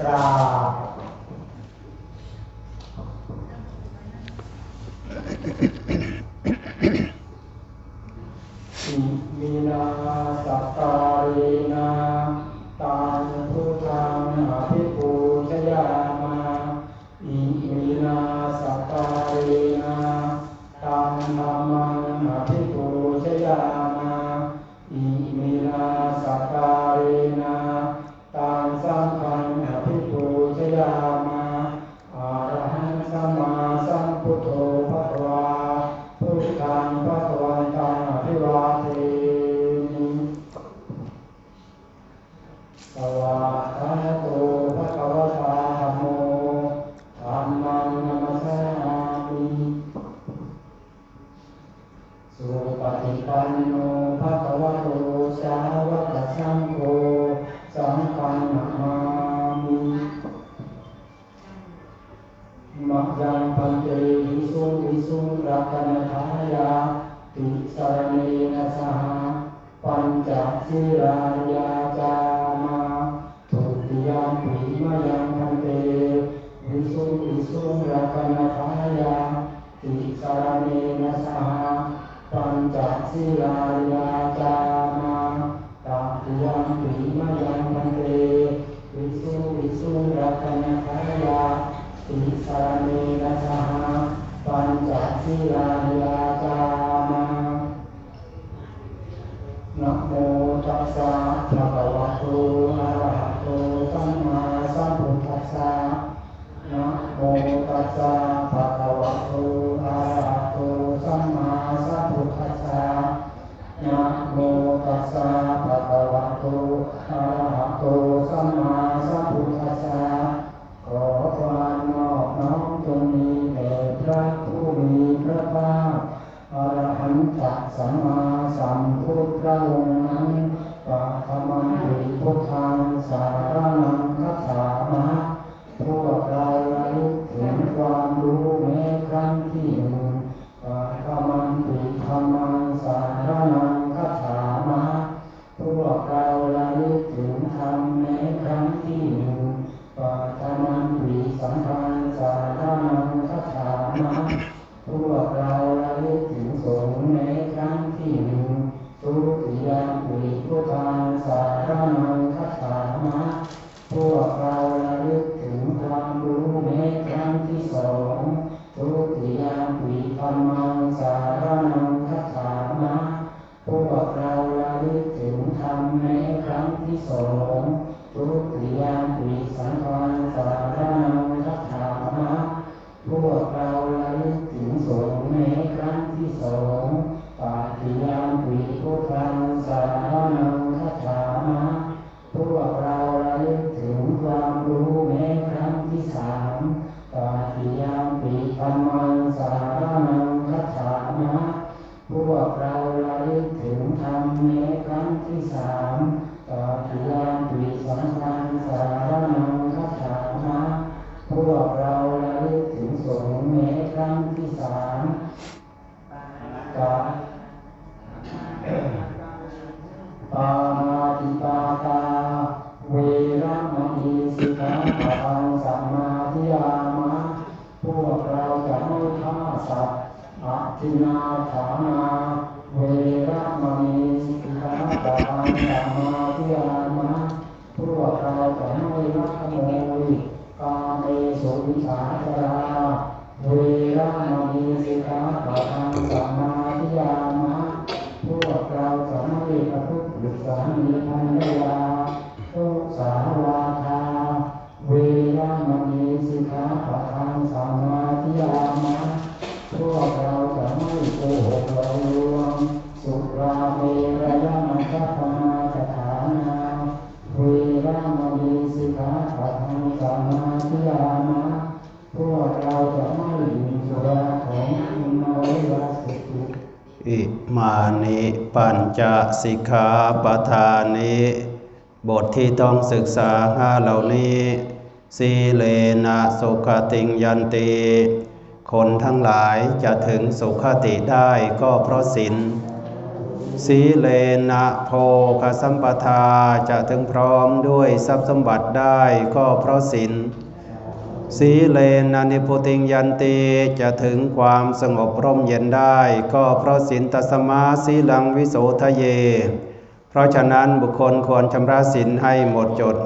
กราบอิมินาสัตตารีนาตานุทังอภิปูชยามาอิมินา มามิมะยังพันเตวิสุงวิสุงรักนทายาติสรณเนนะสหปัญจศีลายาจามาทุติยามปีมายังพันเตวิสุงวิสุงรักนทายาติสารเนนะสหปัญจศีลายาจามาตติยามปีมายังพันเตวิสุงวิสุงรักนทายาติสารเนนะสหปัญจศีลายาจามา นะโมตัสสะ ภะคะวะโตอะระหะโตสัมมาสัมพุทธัสสะนะโมตัสสะภะคะวะโตอะระหะโตสัมมาสัมพุทธัสสะนะโมตัสสะภะคะวะโตอะระหะโตสัมมาสัมพุทธัสสะขอความนอบน้อมจงมีแด่พระผู้มีพระภาคอรหันตสัมมาสัมพุทธะองค์นั้น ปะธรรมังหิพุทธังสารนังคัจฉามะพวกเราระลึกถึงความรู้ สองทุติยามปีสังฆังสารนังคัจฉามะพวกเราระลึกถึงสงฆ์ในครั้งที่สองปาฏิยามปีพุทธังสารนังคัจฉามะพวกเราระลึกถึงความรู้แม้ครั้งที่สามปาฏิยามปีธรรมังสารนังคัจฉามะพวกเราระลึกถึงธรรมแม้ครั้งที่สามาฏิยามปีสังฆังสารนังคัจฉามะพวกเราระลึกถึงสงฆ์แม้ครั้งที่สามกาปามาติปาตา เวระมณีสิกขาปะทังสัมมาทิยามะพวกเราจะไม่ฆ่าสัตว์อทินาฐานา เวระมณี สิกขาสัมมาทิยามะพวกเราจะไม่ลักขโมยกาเมสุวิชาจราเวระมณีสิกขาปะทังสัมมาทิยามะพวกเราจะไม่ประพฤติสามีภรรยา ขาปะทังสัมมาทิยามะพวกเราจะไม่ดื่มสุราของคุณโนยาสิกุอิมานิปัญจสิกขาปทานิบทที่ต้องศึกษาห้าเหล่านี้สีเลนะสุขติงยันติคนทั้งหลายจะถึงสุขติได้ก็เพราะศีล สีเลนะโภคสัมปทาจะถึงพร้อมด้วยทรัพย์สมบัติได้ก็เพราะศีลสีเลนะนิพุติงยันติจะถึงความสงบร่มเย็นได้ ก็เพราะศีลตสมาสีลังวิโสทะเย เพราะฉะนั้นบุคคลควรชำระศีลให้หมดจด